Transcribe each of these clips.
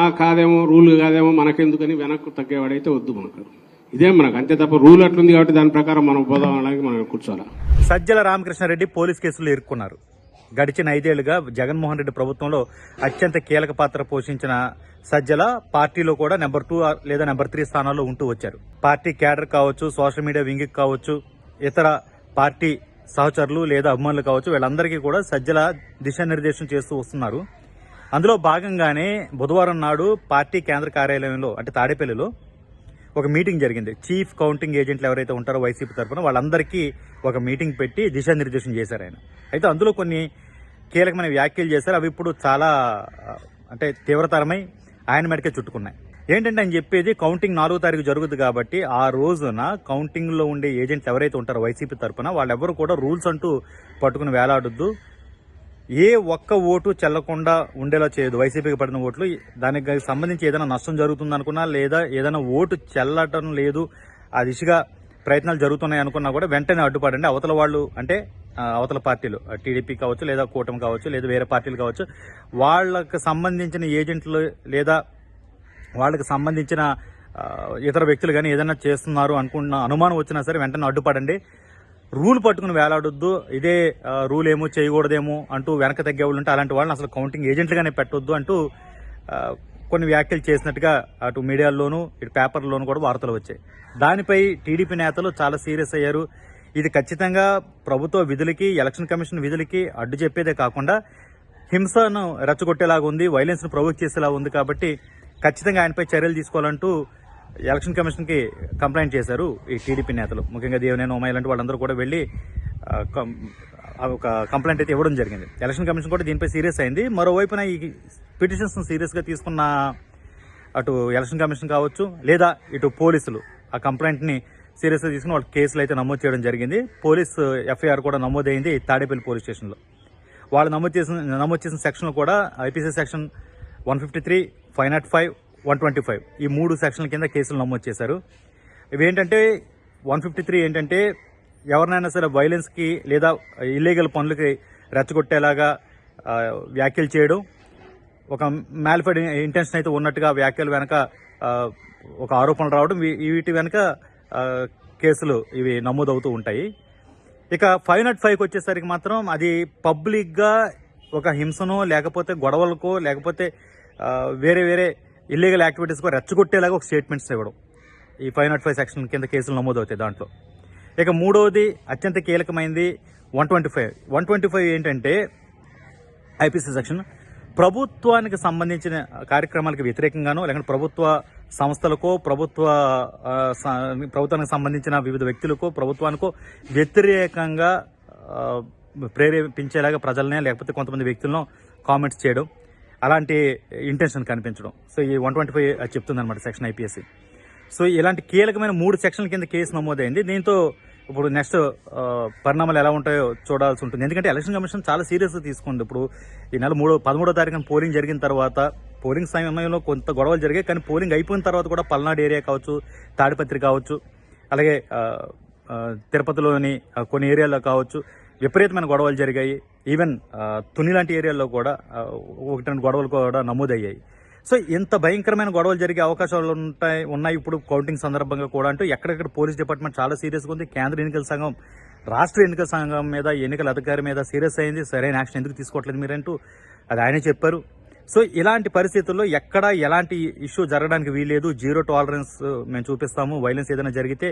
ఆ కాదేమో రూల్ కాదేమో మనకెందుకని వెనక్కు తగ్గేవాడైతే వద్దు మనకు. ఇదే మనకు. అంతే తప్ప రూల్ అట్లుంది కాబట్టి దాని ప్రకారం మనం పోదాం మనం కూర్చోాలా సజ్జల రామకృష్ణారెడ్డి పోలీస్ కేసులో ఇరుక్కున్నారు గడిచిన ఐదేళ్ళుగా జగన్మోహన్ రెడ్డి ప్రభుత్వంలో అత్యంత కీలక పాత్ర పోషించిన సజ్జల పార్టీలో కూడా నెంబర్ టూ లేదా నెంబర్ త్రీ స్థానాల్లో ఉంటూ వచ్చారు. పార్టీ క్యాడర్ కావచ్చు సోషల్ మీడియా వింగ్ కావచ్చు ఇతర పార్టీ సహచరులు లేదా అభిమానులు కావచ్చు వీళ్ళందరికీ కూడా సజ్జల దిశానిర్దేశం చేస్తూ వస్తున్నారు. అందులో భాగంగానే బుధవారం నాడు పార్టీ కేంద్ర కార్యాలయంలో అంటే తాడేపల్లిలో ఒక మీటింగ్ జరిగింది. చీఫ్ కౌంటింగ్ ఏజెంట్లు ఎవరైతే ఉంటారో వైసీపీ తరఫున వాళ్ళందరికీ ఒక మీటింగ్ పెట్టి దిశానిర్దేశం చేశారు ఆయన అయితే అందులో కొన్ని కీలకమైన వ్యాఖ్యలు చేశారు. అవి ఇప్పుడు చాలా అంటే తీవ్రతరమై ఆయన మెడకే చుట్టుకున్నాయి. ఏంటంటే ఆయన చెప్పేది కౌంటింగ్ నాలుగో తారీఖు జరుగుతుంది కాబట్టి ఆ రోజున కౌంటింగ్లో ఉండే ఏజెంట్లు ఎవరైతే ఉంటారో వైసీపీ తరఫున వాళ్ళెవరు కూడా రూల్స్ అంటూ పట్టుకుని వేలాడొద్దు. ఏ ఒక్క ఓటు చెల్లకుండా ఉండేలా చేయదు. వైసీపీకి పడిన ఓట్లు. దానికి సంబంధించి ఏదైనా నష్టం జరుగుతుంది అనుకున్నా లేదా ఏదైనా ఓటు చెల్లటం లేదు ఆ దిశగా ప్రయత్నాలు జరుగుతున్నాయి అనుకున్నా కూడా వెంటనే అడ్డుపడండి. అవతల వాళ్ళు అంటే అవతల పార్టీలు టీడీపీ కావచ్చు లేదా కూటమి కావచ్చు లేదా వేరే పార్టీలు కావచ్చు వాళ్ళకు సంబంధించిన ఏజెంట్లు లేదా వాళ్ళకి సంబంధించిన ఇతర వ్యక్తులు కానీ ఏదైనా చేస్తున్నారు అనుకున్న అనుమానం వచ్చినా సరే వెంటనే అడ్డుపడండి. రూల్ పట్టుకుని వేలాడొద్దు. ఇదే రూల్ ఏమో చేయకూడదేమో అంటూ వెనక తగ్గేవాళ్ళు ఉంటే అలాంటి వాళ్ళని అసలు కౌంటింగ్ ఏజెంట్లుగానే పెట్టొద్దు అంటూ కొన్ని వ్యాఖ్యలు చేసినట్టుగా అటు మీడియాల్లోనూ ఇటు పేపర్లోనూ కూడా వార్తలు వచ్చాయి. దానిపై టీడీపీ నేతలు చాలా సీరియస్ అయ్యారు. ఇది ఖచ్చితంగా ప్రభుత్వ విధులకి ఎలక్షన్ కమిషన్ విధులకి అడ్డు చెప్పేదే కాకుండా హింసను రెచ్చగొట్టేలాగా ఉంది వైలెన్స్ను ప్రొవోక్ చేసేలా ఉంది కాబట్టి ఖచ్చితంగా ఆయనపై చర్యలు తీసుకోవాలంటూ ఎలక్షన్ కమిషన్కి కంప్లైంట్ చేశారు ఈ టీడీపీ నేతలు. ముఖ్యంగా దేవనేని ఉమాయి లాంటి వాళ్ళందరూ కూడా వెళ్ళి ఒక కంప్లైంట్ అయితే ఇవ్వడం జరిగింది. ఎలక్షన్ కమిషన్ కూడా దీనిపై సీరియస్ అయింది. మరోవైపున ఈ పిటిషన్స్ను సీరియస్గా తీసుకున్న అటు ఎలక్షన్ కమిషన్ కావచ్చు లేదా ఇటు పోలీసులు ఆ కంప్లైంట్ని సీరియస్గా తీసుకుని వాళ్ళ కేసులు అయితే నమోదు చేయడం జరిగింది. పోలీస్ ఎఫ్ఐఆర్ కూడా నమోదైంది తాడేపల్లి పోలీస్ స్టేషన్లో. వాళ్ళు నమోదు చేసిన నమోదు చేసిన సెక్షన్ కూడా IPC section one fifty three five naught five one twenty five. ఈ మూడు సెక్షన్ల కింద కేసులు నమోదు చేశారు. ఇవేంటంటే వన్ ఫిఫ్టీ త్రీ ఏంటంటే ఎవరినైనా సరే వైలెన్స్కి లేదా ఇల్లీగల్ పనులకి రెచ్చగొట్టేలాగా వ్యాఖ్యలు చేయడం ఒక మ్యాలిఫైడ్ ఇంటెన్షన్ అయితే ఉన్నట్టుగా వ్యాఖ్యలు వెనక ఒక ఆరోపణలు రావడం వీటి వెనక కేసులు ఇవి నమోదవుతూ ఉంటాయి. ఇక ఫైవ్ నాట్ ఫైవ్కి వచ్చేసరికి మాత్రం అది పబ్లిక్గా ఒక హింసనో లేకపోతే గొడవలకో లేకపోతే వేరే వేరే ఇల్లీగల్ యాక్టివిటీస్కో రెచ్చగొట్టేలాగా ఒక స్టేట్మెంట్స్ ఇవ్వడం. ఈ ఫైవ్ నాట్ ఫైవ్ సెక్షన్ కింద కేసులు నమోదవుతాయి దాంట్లో. ఇక మూడవది అత్యంత కీలకమైనది one twenty five one twenty five ఏంటంటే ఐపీసీ సెక్షన్ ప్రభుత్వానికి సంబంధించిన కార్యక్రమాలకు వ్యతిరేకంగానో లేకుంటే ప్రభుత్వ సంస్థలకో ప్రభుత్వ ప్రభుత్వానికి సంబంధించిన వివిధ వ్యక్తులకో ప్రభుత్వానికో వ్యతిరేకంగా ప్రేరేపించేలాగా ప్రజలనే లేకపోతే కొంతమంది వ్యక్తులను కామెంట్స్ చేయడం. అలాంటి ఇంటెన్షన్ కనిపించడం. సో ఈ వన్ ట్వంటీ ఫైవ్ చెప్తుంది అనమాట సెక్షన్ ఐపీఎస్సి. సో ఇలాంటి కీలకమైన మూడు సెక్షన్ల కింద కేసు నమోదైంది. దీంతో ఇప్పుడు నెక్స్ట్ పరిణామాలు ఎలా ఉంటాయో చూడాల్సి ఉంటుంది. ఎందుకంటే ఎలక్షన్ కమిషన్ చాలా సీరియస్గా తీసుకుంది. ఇప్పుడు ఈ నెల మూడో పదమూడో తారీఖున పోలింగ్ జరిగిన తర్వాత పోలింగ్ సమయంలో కొంత గొడవలు జరిగాయి. కానీ పోలింగ్ అయిపోయిన తర్వాత కూడా పల్నాడు ఏరియా కావచ్చు తాడిపత్రి కావచ్చు అలాగే తిరుపతిలోని కొన్ని ఏరియాలో కావచ్చు విపరీతమైన గొడవలు జరిగాయి. ఈవెన్ తుని లాంటి ఏరియాల్లో కూడా ఒకటి రెండు గొడవలు కూడా నమోదయ్యాయి. సో ఇంత భయంకరమైన గొడవలు జరిగే అవకాశాలు ఉంటాయి ఉన్నాయి ఇప్పుడు కౌంటింగ్ సందర్భంగా కూడా. అంటూ ఎక్కడెక్కడ పోలీస్ డిపార్ట్మెంట్ చాలా సీరియస్గా ఉంది. కేంద్ర ఎన్నికల సంఘం రాష్ట్ర ఎన్నికల సంఘం మీద ఎన్నికల అధికారి మీద సీరియస్ అయింది. సరైన యాక్షన్ ఎందుకు తీసుకోవట్లేదు మీరంటూ అది ఆయనే చెప్పారు. సో ఇలాంటి పరిస్థితుల్లో ఎక్కడ ఎలాంటి ఇష్యూ జరగడానికి వీలేదు జీరో టాలరెన్స్ మేము చూపిస్తాము. వైలెన్స్ ఏదైనా జరిగితే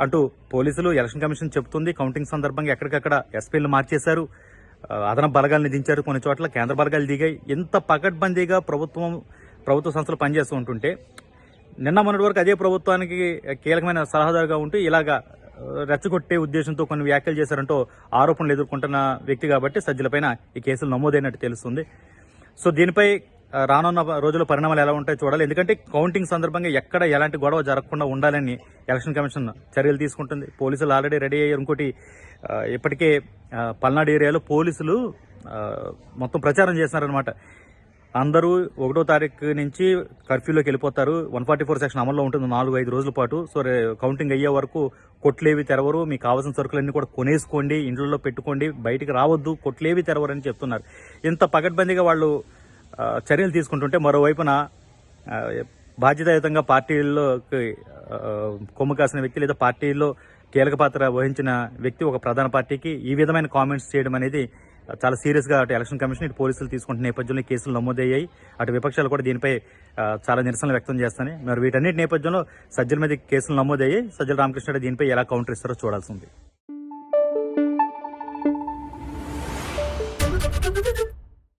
అంటూ పోలీసులు ఎలక్షన్ కమిషన్ చెబుతుంది. కౌంటింగ్ సందర్భంగా ఎక్కడికక్కడ ఎస్పీలు మార్చేశారు. అదన అదనపు దించారు. కొన్ని చోట్ల కేంద్ర బలగాలు దిగాయి. ఇంత పకడ్బందీగా ప్రభుత్వం ప్రభుత్వ సంస్థలు పనిచేస్తూ ఉంటుంటే నిన్న మొన్నటి వరకు అదే ప్రభుత్వానికి కీలకమైన సలహాదారుగా ఉంటూ ఇలాగా రెచ్చగొట్టే ఉద్దేశంతో కొన్ని వ్యాఖ్యలు చేశారంటూ ఆరోపణలు ఎదుర్కొంటున్న వ్యక్తి కాబట్టి సజ్జలపైన ఈ కేసులు నమోదైనట్టు తెలుస్తుంది. సో దీనిపై రానున్న రోజుల్లో పరిణామాలు ఎలా ఉంటాయో చూడాలి. ఎందుకంటే కౌంటింగ్ సందర్భంగా ఎక్కడ ఎలాంటి గొడవ జరగకుండా ఉండాలని ఎలక్షన్ కమిషన్ చర్యలు తీసుకుంటుంది. పోలీసులు ఆల్రెడీ రెడీ అయ్యారు ఇంకోటి ఇప్పటికే పల్నాడు ఏరియాలో పోలీసులు మొత్తం ప్రచారం చేస్తున్నారనమాట అందరూ ఒకటో తారీఖు నుంచి కర్ఫ్యూలోకి వెళ్ళిపోతారు. వన్ ఫార్టీ ఫోర్ సెక్షన్ అమల్లో ఉంటుంది నాలుగు ఐదు రోజుల పాటు. సో కౌంటింగ్ అయ్యే వరకు కొట్లేవి తెరవరు. మీకు కావాల్సిన సరుకులన్నీ కూడా కొనేసుకోండి ఇంట్లో పెట్టుకోండి బయటికి రావద్దు కొట్లేవి తెరవరు అని చెప్తున్నారు. ఇంత పకడ్బందీగా వాళ్ళు చర్యలు తీసుకుంటుంటే మరోవైపున బాధ్యతాయుతంగా పార్టీలోకి కొమ్ము కాసిన వ్యక్తి లేదా పార్టీలో కీలక పాత్ర వహించిన వ్యక్తి ఒక ప్రధాన పార్టీకి ఈ విధమైన కామెంట్స్ చేయడం అనేది చాలా సీరియస్గా అటు ఎలక్షన్ కమిషన్ ఇటు పోలీసులు తీసుకుంటున్న నేపథ్యంలో కేసులు నమోదయ్యాయి. అటు విపక్షాలు కూడా దీనిపై చాలా నిరసనలు వ్యక్తం చేస్తాయి మరి వీటన్నిటి నేపథ్యంలో సజ్జల మీద కేసులు నమోదయ్యాయి. సజ్జల రామకృష్ణ దీనిపై ఎలా కౌంటర్ ఇస్తారో చూడాల్సి ఉంది.